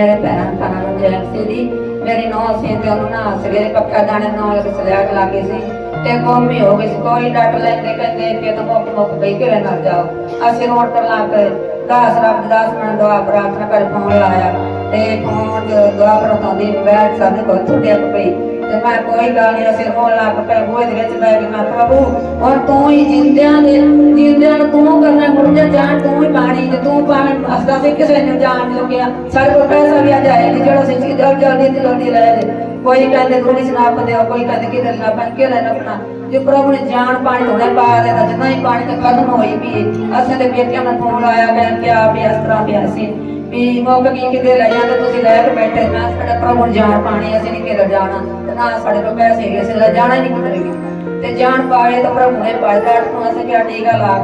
ਮੇਰੇ ਪੈਰਾਂ ਭੈਣਾਂ ਨੂੰ ਜੈਨ ਸੀ ਦੀ ਮੇਰੀ ਨੌ ਸੀ ਤੇ ਉਹਨੂੰ ਨਾ ਸਵੇਰੇ ਪੱਕਾ ਦਾਣੇ ਨੌ ਵਜੇ ਸਲੈਕ ਲਾ ਗਈ ਸੀ। ਤੇ ਕੋਮੀ ਹੋ ਗਈ ਸੀ। ਕੋਈ ਡੱਟ ਲੈਂਦੇ ਕਹਿੰਦੇ ਕਿ ਤਾਂ ਮੁੱਕ ਮੁੱਕ ਬਈ ਘਰੇ ਨਾ ਜਾਓ। ਅਸੀਂ ਰੋਡ ਤੇ ਲਾ ਕੇ ਦਸ ਰੱਬ ਦਸ ਮਿੰਟ ਦੁਆ ਪ੍ਰਾਰਥਨਾ ਕਰ ਫੋਨ ਲਾਇਆ ਤੇ ਫੋਨ ਦੁਆ ਪ੍ਰਾਰਥਨਾ ਬੈਠ ਸਾਡੇ ਕੋਲ ਥੋੜੇ ਪਈ ਤੇ ਮੈਂ ਕੋਈ ਗੱਲ ਨਹੀਂ ਅਸੀਂ ਰੋਣ ਲੱਗ ਪਏ ਬੋਝ ਦੇ ਵਿੱਚ ਬੈ ਕੇ ਮੈਂ ਪ੍ਰਭੂ ਹੁਣ ਤੂੰ ਹੀ ਜਿੰਦਿਆਂ ਦੇ, ਜਿੰਦਿਆਂ ਨੂੰ ਤੂੰ ਕਰਨਾ ਮੁਰਦੇ ਜਾਣ ਤੂੰ ਹੀ ਪਾਣੀ ਤੇ ਤੂੰ ਪਾਣੀ। ਅਸਦਾ ਸੇ ਕਿਸੇ ਨੂੰ ਜਾਣ ਲੱਗਿਆ ਸਾਡੇ ਕੋਲ ਪੈਸਾ ਵੀ ਆ ਜਾਏ ਜਿਹੜਾ ਅਸੀਂ ਜਲ ਜਲਦੀ ਤੇ ਜਲਦੀ ਲੈ ਲੈ ਕੋਈ ਕਹਿੰਦੇ ਥੋੜੀ ਸਨਾਪ ਦਿਓ, ਕੋਈ ਕਹਿੰਦੇ ਕਿ ਦਰਨਾ ਬਣ ਕੇ ਲੈ ਰੱਖਣਾ ਜੇ ਪ੍ਰਭੂ ਨੇ ਜਾਨ ਪਾਣੀ ਥੋੜਾ ਪਾ ਦੇਣਾ ਜਿੰਨਾ ਹੀ ਪਾਣੀ ਤੇ ਖਤਮ ਹੋਈ ਵੀ ਅਸੀਂ ਤੇ ਬੇਟਿਆਂ ਨੂੰ ਫੋਨ ਆਇਆ ਕਹਿ ਕਿ ਆ ਵੀ ਇਸ ਤਰ੍ਹਾਂ ਪਿਆ ਸੀ। ਵੀ ਮੁੱਕ ਗਈ ਕਿਤੇ ਲੈ ਜਾਂਦੇ ਤੁਸੀਂ ਲੈ ਕੇ ਬੈਠੇ। ਨਾ ਸਾਡਾ ਪ੍ਰਭੂ ਨੇ ਜਾਨ ਪਾਣੀ ਅਸੀਂ ਨਹੀਂ ਕਿਤੇ ਜਾਣਾ। ਤੇ ਨਾ ਸਾਡੇ ਕੋਲ ਪੈਸੇ ਹੈਗੇ, ਅਸੀਂ ਲੈ ਜਾਣਾ ਹੀ ਨਹੀਂ ਕਿਤੇ ਤੇ ਜਾਨ ਪਾਏ ਤਾਂ ਪ੍ਰਭੂ ਨੇ ਪਾਇਆ ਡਾਕਟਰ ਅਸੀਂ ਕਿਹਾ, ਟੀਕਾ ਲਾ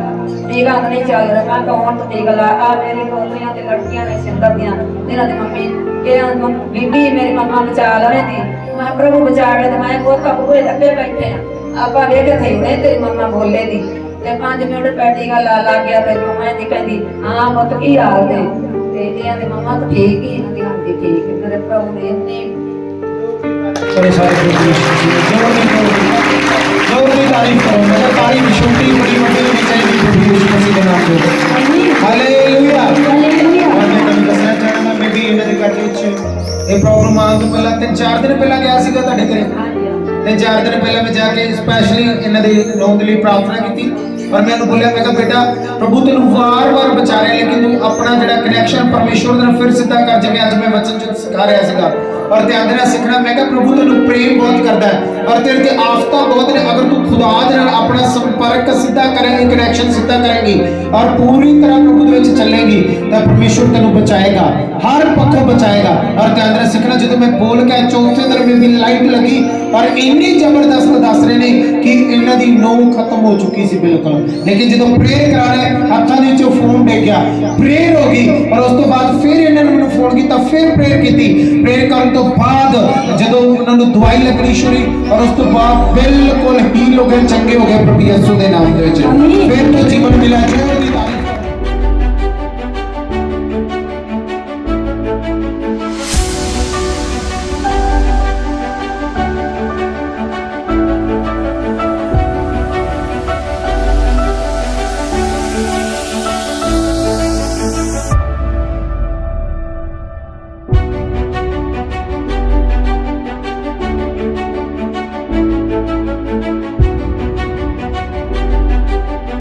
ਟੀਕਾ ਨਹੀਂ ਚੱਲ ਰਿਹਾ। ਮੈਂ ਕਿਹਾ ਟੀਕਾ ਲਾ? ਆ ਮੇਰੀ ਪੋਤਰੀਆਂ ਤੇ ਲੜਕੀਆਂ ਨੇ ਸਿੰਦਰ ਦੀਆਂ ਇਹਨਾਂ ਦੀ ਮੰਮੀ ਕਿਹਾ ਬੀਬੀ ਮੇਰੀ ਮੰਮਾ ਬਚਾ ਲਵੇ ਦੀ ਮੈਂ ਪ੍ਰਭੂ ਬਚਾ ਕੇ ਤੇ ਮੈਂ ਬਹੁਤ ਬੂਹੇ ਲੱਗੇ ਬੈਠੇ ਆ ਆਪਾਂ ਵੇਖ ਕੇ ਨਹੀਂ ਤੇਰੀ ਮੰਮਾ ਬੋਲੇ ਦੀ ਤੇ ਪੰਜ ਮਿੰਟ ਪੈ ਟੀਕਾ ਲਾ ਲਾ ਗਿਆ ਤੇ ਜੋ ਮੈਂ ਦੀ ਕਹਿੰਦੀ ਹਾਂ ਪੁੱਤ ਕੀ ਹਾਲ ਤੇ ਤੇ ਇਹਨਾਂ ਦੇ ਮੰਮਾ ਤਾਂ ਠੀਕ ਹੀ ਇਹਨਾਂ ਦੀ ਆਂਟੀ ਠੀਕ ਹੈ। ਮੇਰੇ ਪ੍ਰਭੂ ਨੇ ਇੰਨੀ ਬੜੇ ਸਾਰੇ ਜੋਰ ਦੀ ਜੋਰ ਇਹ ਪ੍ਰੋਬਲਮ ਆਉਣ ਤੋਂ ਪਹਿਲਾਂ ਤਿੰਨ ਚਾਰ ਦਿਨ ਪਹਿਲਾਂ ਗਿਆ ਸੀਗਾ ਤੁਹਾਡੇ ਘਰੇ। ਤੇ ਚਾਰ ਦਿਨ ਪਹਿਲਾਂ ਮੈਂ ਜਾ ਕੇ ਸਪੈਸ਼ਲੀ ਇਹਨਾਂ ਦੇ ਦੇ ਲਈ ਪ੍ਰਾਰਥਨਾ ਕੀਤੀ। ਔਰ ਮੈਂ ਉਹਨੂੰ ਬੋਲਿਆ ਮੈਂ ਕਿਹਾ ਬੇਟਾ ਪ੍ਰਭੂ ਤੈਨੂੰ ਵਾਰ-ਵਾਰ ਬਚਾ ਰਿਹਾ ਲੇਕਿਨ ਤੂੰ ਆਪਣਾ ਜਿਹੜਾ ਕਨੈਕਸ਼ਨ ਪਰਮੇਸ਼ਵਰ ਦੇ ਨਾਲ ਫਿਰ ਸਿੱਧਾ ਕਰ ਜਿਵੇਂ ਅੱਜ ਮੈਂ ਵਚਨ ਚ ਸਿਖਾ ਰਿਹਾ ਸੀਗਾ। ਔਰ ਧਿਆਨ ਦੇ ਨਾਲ ਸਿੱਖਣਾ, ਮੈਂ ਕਿਹਾ ਪ੍ਰਭੂ ਤੈਨੂੰ ਪ੍ਰੇਮ ਬਹੁਤ ਕਰਦਾ ਹੈ ਔਰ ਤੇਰੇ ਤੇ ਆਫਤਾਂ ਬਹੁਤ ਨੇ, ਅਗਰ ਤੂੰ ਖੁਦਾ ਦੇ ਨਾਲ ਆਪਣਾ ਸੰਪਰਕ ਸਿੱਧਾ ਕਰੇਂਗੀ ਕਨੈਕਸ਼ਨ ਸਿੱਧਾ ਕਰੇਂਗੀ ਔਰ ਪੂਰੀ ਤਰ੍ਹਾਂ ਪ੍ਰਭੂ ਦੇ ਵਿੱਚ ਚੱਲੇਗੀ, ਤਾਂ ਪਰਮੇਸ਼ਵਰ ਤੈਨੂੰ ਬਚਾਏਗਾ, ਹਰ ਪੱਖੋਂ ਬਚਾਏਗਾ। ਔਰ ਧਿਆਨ ਦੇ ਨਾਲ ਸਿੱਖਣਾ, ਜਦੋਂ ਮੈਂ ਬੋਲ ਕੇ ਚੌਥੇ ਦਿਨ ਮੇਰੀ ਲਾਈਟ ਲੱਗੀ, ਔਰ ਇੰਨੀ ਜ਼ਬਰਦਸਤ ਦੱਸ ਰਹੇ ਨੇ ਕਿ ਇਹਨਾਂ ਦੀ ਨੌ ਖਤਮ ਹੋ ਚੁੱਕੀ ਸੀ ਬਿਲਕੁਲ। ਲੇਕਿਨ ਜਦੋਂ ਪ੍ਰੇਅਰ ਕਰਾ ਰਹੇ, ਹੱਥਾਂ ਦੇ ਵਿੱਚੋਂ ਫੋਨ ਡਿੱਗ ਗਿਆ ਪ੍ਰੇਅਰ ਹੋ ਗਈ, ਔਰ ਉਸ ਤੋਂ ਬਾਅਦ ਫਿਰ ਇਹਨਾਂ ਨੇ ਮੈਨੂੰ ਫੋਨ ਕੀਤਾ ਫਿਰ ਪ੍ਰੇਅਰ ਕੀਤੀ। ਪ੍ਰੇਅਰ ਕਰਨ ਤੋਂ ਬਾਅਦ ਜਦੋਂ ਉਹਨਾਂ ਨੂੰ ਦਵਾਈ ਲੱਗਣੀ ਸ਼ੁਰੂ ਔਰ ਉਸ ਤੋਂ ਬਾਅਦ ਬਿਲਕੁਲ ਹੀਲ ਹੋ ਗਏ, ਚੰਗੇ ਹੋ ਗਏ ਪ੍ਰਭੂ ਯਿਸੂ ਦੇ ਨਾਮ ਦੇ ਵਿੱਚ। ਫਿਰ ਤੋਂ ਜੀਵਨ ਮਿਲਿਆ ਜੋ।